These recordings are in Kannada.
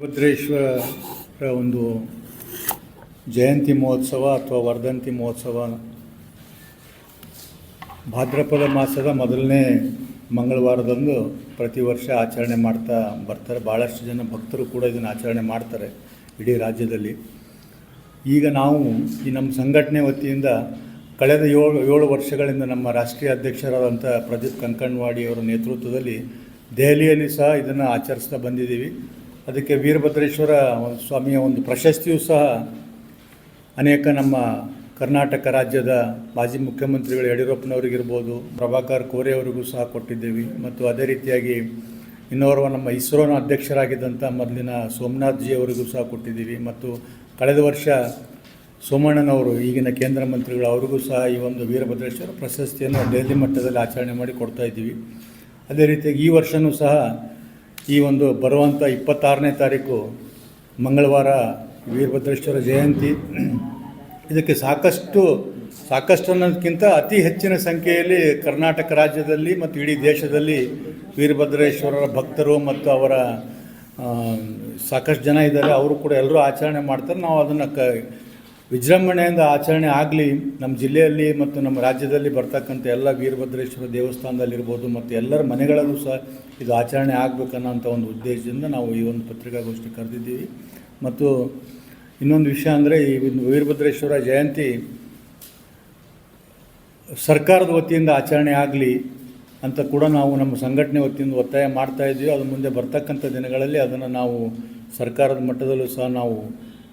ಭದ್ರೇಶ್ವರ ಒಂದು ಜಯಂತಿ ಮಹೋತ್ಸವ ಅಥವಾ ವರ್ಧಂತಿ ಮಹೋತ್ಸವ ಭಾದ್ರಪದ ಮಾಸದ ಮೊದಲನೇ ಮಂಗಳವಾರದಂದು ಪ್ರತಿ ವರ್ಷ ಆಚರಣೆ ಮಾಡ್ತಾ ಬರ್ತಾರೆ. ಭಾಳಷ್ಟು ಜನ ಭಕ್ತರು ಕೂಡ ಇದನ್ನು ಆಚರಣೆ ಮಾಡ್ತಾರೆ ಇಡೀ ರಾಜ್ಯದಲ್ಲಿ. ಈಗ ನಾವು ಈ ನಮ್ಮ ಸಂಘಟನೆ ವತಿಯಿಂದ ಕಳೆದ ಏಳು ಏಳು ವರ್ಷಗಳಿಂದ ನಮ್ಮ ರಾಷ್ಟ್ರೀಯ ಅಧ್ಯಕ್ಷರಾದಂಥ ಪ್ರದೀಪ್ ಕಂಕಣ್ವಾಡಿ ಅವರ ನೇತೃತ್ವದಲ್ಲಿ ದೆಹಲಿಯಲ್ಲಿ ಸಹ ಇದನ್ನು ಆಚರಿಸ್ತಾ ಬಂದಿದ್ದೀವಿ. ಅದಕ್ಕೆ ವೀರಭದ್ರೇಶ್ವರ ಸ್ವಾಮಿಯ ಒಂದು ಪ್ರಶಸ್ತಿಯೂ ಸಹ ಅನೇಕ ನಮ್ಮ ಕರ್ನಾಟಕ ರಾಜ್ಯದ ಮಾಜಿ ಮುಖ್ಯಮಂತ್ರಿಗಳು ಯಡಿಯೂರಪ್ಪನವರಿಗಿರ್ಬೋದು, ಪ್ರಭಾಕರ್ ಕೋರೆ ಅವರಿಗೂ ಸಹ ಕೊಟ್ಟಿದ್ದೇವೆ. ಮತ್ತು ಅದೇ ರೀತಿಯಾಗಿ ಇನ್ನೋರ್ವ ನಮ್ಮ ಇಸ್ರೋನ ಅಧ್ಯಕ್ಷರಾಗಿದ್ದಂಥ ಮೊದಲಿನ ಸೋಮನಾಥ್ ಜಿ ಅವರಿಗೂ ಸಹ ಕೊಟ್ಟಿದ್ದೀವಿ. ಮತ್ತು ಕಳೆದ ವರ್ಷ ಸೋಮಣ್ಣನವರು, ಈಗಿನ ಕೇಂದ್ರ ಮಂತ್ರಿಗಳು ಅವರಿಗೂ ಸಹ ಈ ಒಂದು ವೀರಭದ್ರೇಶ್ವರ ಪ್ರಶಸ್ತಿಯನ್ನು ದೆಹಲಿ ಮಟ್ಟದಲ್ಲಿ ಆಚರಣೆ ಮಾಡಿ ಕೊಡ್ತಾ ಇದ್ದೀವಿ. ಅದೇ ರೀತಿಯಾಗಿ ಈ ವರ್ಷವೂ ಸಹ ಈ ಒಂದು ಬರುವಂಥ ಇಪ್ಪತ್ತಾರನೇ ತಾರೀಕು ಮಂಗಳವಾರ ವೀರಭದ್ರೇಶ್ವರ ಜಯಂತಿ. ಇದಕ್ಕೆ ಸಾಕಷ್ಟು ಸಾಕಷ್ಟು ಅನ್ನೋದಕ್ಕಿಂತ ಅತಿ ಹೆಚ್ಚಿನ ಸಂಖ್ಯೆಯಲ್ಲಿ ಕರ್ನಾಟಕ ರಾಜ್ಯದಲ್ಲಿ ಮತ್ತು ಇಡೀ ದೇಶದಲ್ಲಿ ವೀರಭದ್ರೇಶ್ವರರ ಭಕ್ತರು ಮತ್ತು ಅವರ ಸಾಕಷ್ಟು ಜನ ಇದ್ದಾರೆ. ಅವರು ಕೂಡ ಎಲ್ಲರೂ ಆಚರಣೆ ಮಾಡ್ತಾರೆ. ನಾವು ಅದನ್ನು ವಿಜೃಂಭಣೆಯಿಂದ ಆಚರಣೆ ಆಗಲಿ ನಮ್ಮ ಜಿಲ್ಲೆಯಲ್ಲಿ ಮತ್ತು ನಮ್ಮ ರಾಜ್ಯದಲ್ಲಿ ಬರ್ತಕ್ಕಂಥ ಎಲ್ಲ ವೀರಭದ್ರೇಶ್ವರ ದೇವಸ್ಥಾನದಲ್ಲಿರ್ಬೋದು ಮತ್ತು ಎಲ್ಲರ ಮನೆಗಳಲ್ಲೂ ಸಹ ಇದು ಆಚರಣೆ ಆಗಬೇಕನ್ನೋಂಥ ಒಂದು ಉದ್ದೇಶದಿಂದ ನಾವು ಈ ಒಂದು ಪತ್ರಿಕಾಗೋಷ್ಠಿ ಕರೆದಿದ್ದೀವಿ. ಮತ್ತು ಇನ್ನೊಂದು ವಿಷಯ ಅಂದರೆ ಈ ವೀರಭದ್ರೇಶ್ವರ ಜಯಂತಿ ಸರ್ಕಾರದ ವತಿಯಿಂದ ಆಚರಣೆ ಆಗಲಿ ಅಂತ ಕೂಡ ನಾವು ನಮ್ಮ ಸಂಘಟನೆ ವತಿಯಿಂದ ಒತ್ತಾಯ ಮಾಡ್ತಾ ಇದ್ದೀವಿ. ಅದು ಮುಂದೆ ಬರ್ತಕ್ಕಂಥ ದಿನಗಳಲ್ಲಿ ಅದನ್ನು ನಾವು ಸರ್ಕಾರದ ಮಟ್ಟದಲ್ಲೂ ಸಹ ನಾವು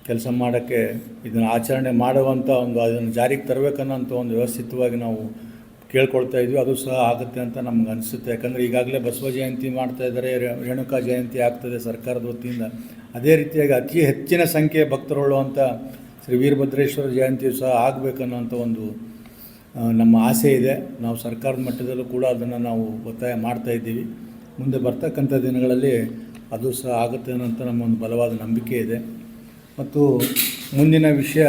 ಕೆಲಸ ಮಾಡೋಕ್ಕೆ ಇದನ್ನು ಆಚರಣೆ ಮಾಡುವಂಥ ಒಂದು ಅದನ್ನು ಜಾರಿಗೆ ತರಬೇಕನ್ನೋಂಥ ಒಂದು ವ್ಯವಸ್ಥಿತವಾಗಿ ನಾವು ಕೇಳ್ಕೊಳ್ತಾ ಇದ್ವಿ. ಅದು ಸಹ ಆಗುತ್ತೆ ಅಂತ ನಮ್ಗೆ ಅನಿಸುತ್ತೆ. ಯಾಕಂದರೆ ಈಗಾಗಲೇ ಬಸವ ಜಯಂತಿ ಮಾಡ್ತಾ ಇದ್ದಾರೆ. ರೇಣುಕಾ ಜಯಂತಿ ಆಗ್ತದೆ ಸರ್ಕಾರದ ವತಿಯಿಂದ. ಅದೇ ರೀತಿಯಾಗಿ ಅತಿ ಹೆಚ್ಚಿನ ಸಂಖ್ಯೆಯ ಭಕ್ತರುಳ್ಳುವಂಥ ಶ್ರೀ ವೀರಭದ್ರೇಶ್ವರ ಜಯಂತಿಯು ಸಹ ಆಗಬೇಕನ್ನೋಂಥ ಒಂದು ನಮ್ಮ ಆಸೆ ಇದೆ. ನಾವು ಸರ್ಕಾರದ ಮಟ್ಟದಲ್ಲೂ ಕೂಡ ಅದನ್ನು ನಾವು ಒತ್ತಾಯ ಮಾಡ್ತಾ ಇದ್ದೀವಿ. ಮುಂದೆ ಬರ್ತಕ್ಕಂಥ ದಿನಗಳಲ್ಲಿ ಅದು ಸಹ ಆಗುತ್ತೆ ಅನ್ನೋಂಥ ನಮ್ಮ ಒಂದು ಬಲವಾದ ನಂಬಿಕೆ ಇದೆ. ಮತ್ತು ಮುಂದಿನ ವಿಷಯ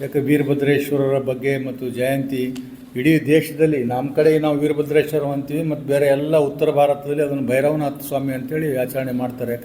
ಯಾಕೆ ವೀರಭದ್ರೇಶ್ವರರ ಬಗ್ಗೆ ಮತ್ತು ಜಯಂತಿ. ಇಡೀ ದೇಶದಲ್ಲಿ ನಮ್ಮ ಕಡೆ ನಾವು ವೀರಭದ್ರೇಶ್ವರ ಅಂತೀವಿ ಮತ್ತು ಬೇರೆ ಎಲ್ಲ ಉತ್ತರ ಭಾರತದಲ್ಲಿ ಅದನ್ನು ಭೈರವನಾಥ ಸ್ವಾಮಿ ಅಂತೇಳಿ ಆಚರಣೆ ಮಾಡ್ತಾರೆ.